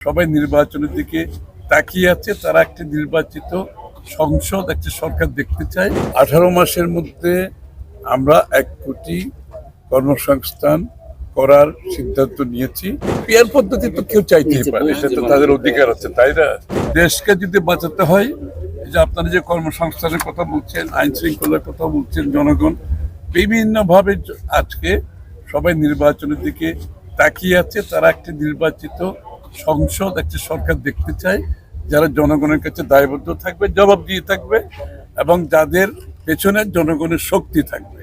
সবাই নির্বাচনের দিকে তাকিয়ে আছে। তারা একটি নির্বাচিত সংসদ একটি সরকার দেখতে চায়। আঠারো মাসের মধ্যে আমরা এক কোটি কর্মসংস্থান করার সিদ্ধান্ত নিয়েছি। পিয়ার পদ্ধতি তো কেউ চাইতে পারে এটা তো তাদের অধিকার আছে তাই না? দেশকে যদি বাঁচাতে হয় যে আপনারা যে কর্মসংস্থানের কথা বলছেন আইন শৃঙ্খলার কথা বলছেন জনগণ বিভিন্নভাবে আজকে সবাই নির্বাচনের দিকে তাকিয়ে আছে। তারা একটি নির্বাচিত সংসদ একটি সরকার দেখতে চায় যারা জনগণের কাছে দায়বদ্ধ থাকবে জবাব দিয়ে থাকবে, এবং যাদের পেছনে জনগণের শক্তি থাকবে।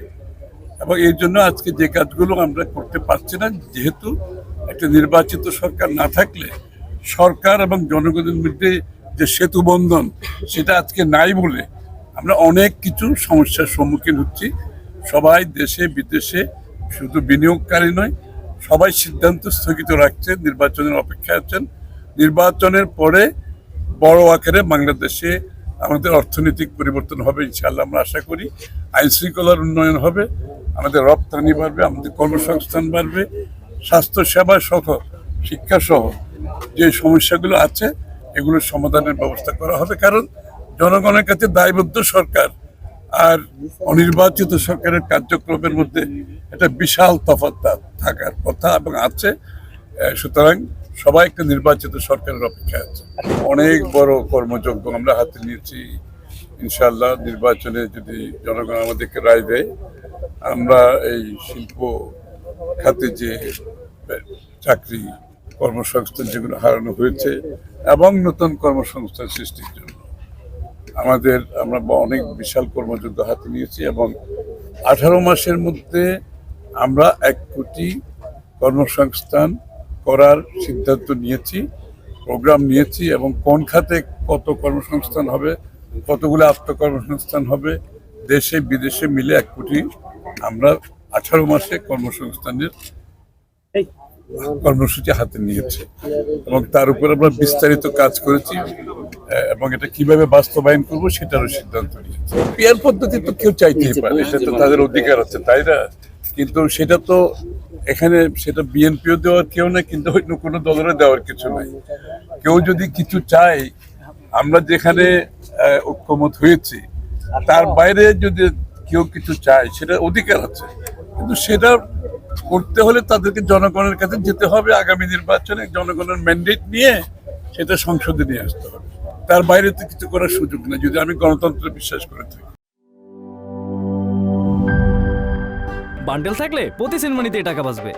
এবং এই জন্য আজকে যে কাজগুলো আমরা করতে পারছি না, যেহেতু একটা নির্বাচিত সরকার না থাকলে সরকার এবং জনগণের মধ্যে যে সেতু বন্ধন, সেটা আজকে নাই বলে আমরা অনেক কিছু সমস্যার সম্মুখীন হচ্ছি। সবাই দেশে, বিদেশে শুধু বিনিয়োগকারী নয় সবাই সিদ্ধান্ত স্থগিত রাখছে নির্বাচনের অপেক্ষায় আছেন। নির্বাচনের পরে বড় আকারে বাংলাদেশে আমাদের অর্থনৈতিক পরিবর্তন হবে ইনশাআল্লাহ আমরা আশা করি। আইন শৃঙ্খলার উন্নয়ন হবে, আমাদের রপ্তানি বাড়বে, আমাদের কর্মসংস্থান বাড়বে স্বাস্থ্য সেবা সহ শিক্ষা সহ যে সমস্যাগুলো আছে, এগুলোর সমাধানের ব্যবস্থা করা হবে। কারণ জনগণের কাছে দায়বদ্ধ সরকার আর অনির্বাচিত সরকারের কার্যক্রমের মধ্যে একটা বিশাল তফাৎ থাকার কথা এবং আছে। সুতরাং সবাই একটা নির্বাচিত সরকারের অপেক্ষায় আছে। অনেক বড় কর্মযজ্ঞ আমরা হাতে নিয়েছি। ইনশাল্লাহ নির্বাচনে যদি জনগণ আমাদেরকে রায় দেয়, আমরা এই শিল্প খাতে যে চাকরি কর্মসংস্থান যেগুলো হারানো হয়েছে এবং নতুন কর্মসংস্থান সৃষ্টির জন্য আমাদের আমরা অনেক বিশাল কর্মযজ্ঞ হাতে নিয়েছি এবং আঠারো মাসের মধ্যে আমরা এক কোটি কর্মসংস্থান করার সিদ্ধান্ত নিয়েছি প্রোগ্রাম নিয়েছি এবং কোন খাতে কত কর্মসংস্থান হবে কতগুলো আত্মকর্মসংস্থান হবে দেশে বিদেশে মিলে এক কোটি আমরা আঠারো মাসে কর্মসংস্থানের কর্মসূচি হাতে নিয়েছি এবং তার উপর আমরা বিস্তারিত কাজ করেছি। এবং এটা কীভাবে বাস্তবায়ন করব সেটারও সিদ্ধান্ত নিয়েছি। পিয়ার পদ্ধতি তো কেউ চাইতেই পারে এটা তো তাদের অধিকার আছে তাই না? কিন্তু সেটা তো এখানে সেটা বিএনপিও দেওয়ার কেউ না কিন্তু অন্য কোনো দলেরও দেওয়ার কিছু নাই। কেউ যদি কিছু চায় আমরা যেখানে ঐক্যমত হয়েছি তার বাইরে যদি কেউ কিছু চায় সেটা অধিকার আছে। কিন্তু সেটা করতে হলে তাদেরকে জনগণের কাছে যেতে হবে আগামী নির্বাচনে জনগণের ম্যান্ডেট নিয়ে সেটা সংসদে নিয়ে আসতে হবে। তার বাইরে তো কিছু করার সুযোগ নেই যদি আমি গণতন্ত্রে বিশ্বাস করে থাকি। বান্ডেল থাকলে প্রতি সেনমানিতে টাকা বাঁচবে।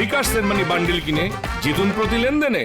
বিকাশ সেনমানি বান্ডেল কিনে জিতুন প্রতি লেনদেনে।